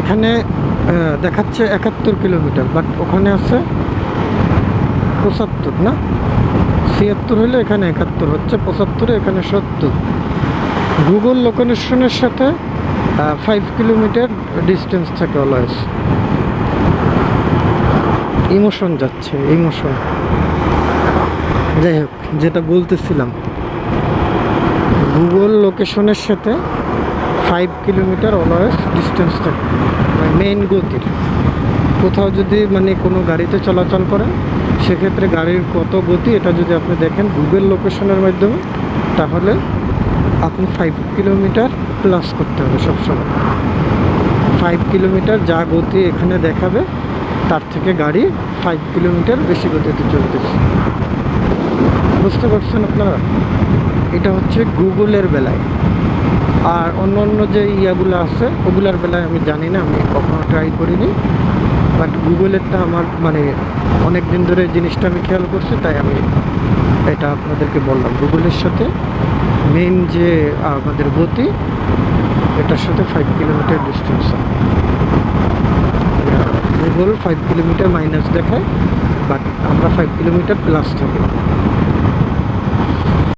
এখানে দেখাচ্ছে একাত্তর কিলোমিটার বাট ওখানে আছে পঁচাত্তর, না? ছিয়াত্তর হলে এখানে একাত্তর হচ্ছে, পঁচাত্তরে এখানে সত্তর। গুগল লোকেশনের সাথে ফাইভ কিলোমিটার ডিস্টেন্স থাকে অলওয়েজ ইমোশন যাচ্ছে ইমোশন যাই হোক, যেটা বলতেছিলাম। গুগল লোকেশনের সাথে ফাইভ কিলোমিটার অলওয়েজ ডিস্টেন্স থাকে মেইন গতির। কোথাও যদি মানে কোনো গাড়িতে চলাচল করেন সেক্ষেত্রে গাড়ির কত গতি এটা যদি আপনি দেখেন গুগল লোকেশনের মাধ্যমে, তাহলে আপনি ফাইভ কিলোমিটার প্লাস করতে হবে সবসময়। ফাইভ কিলোমিটার যা গতি এখানে দেখাবে, তার থেকে গাড়ি ফাইভ কিলোমিটার বেশি গতিতে চলতেছে। বুঝতে পারছেন আপনারা? এটা হচ্ছে গুগলের বেলায়। আর অন্য অন্য যে ইয়াগুলো আছে, ওগুলার বেলায় আমি জানি না, আমি কখনো ট্রাই করিনি। বাট গুগলেরটা আমার মানে অনেক দিন ধরে জিনিসটা আমি খেয়াল করছি, তাই আমি এটা আপনাদেরকে বললাম। গুগলের সাথে মেন যে আমাদের গতি, এটার সাথে five kilometre distance Google five kilometre minus দেখায় বাট আমরা ফাইভ কিলোমিটার প্লাস থাকি।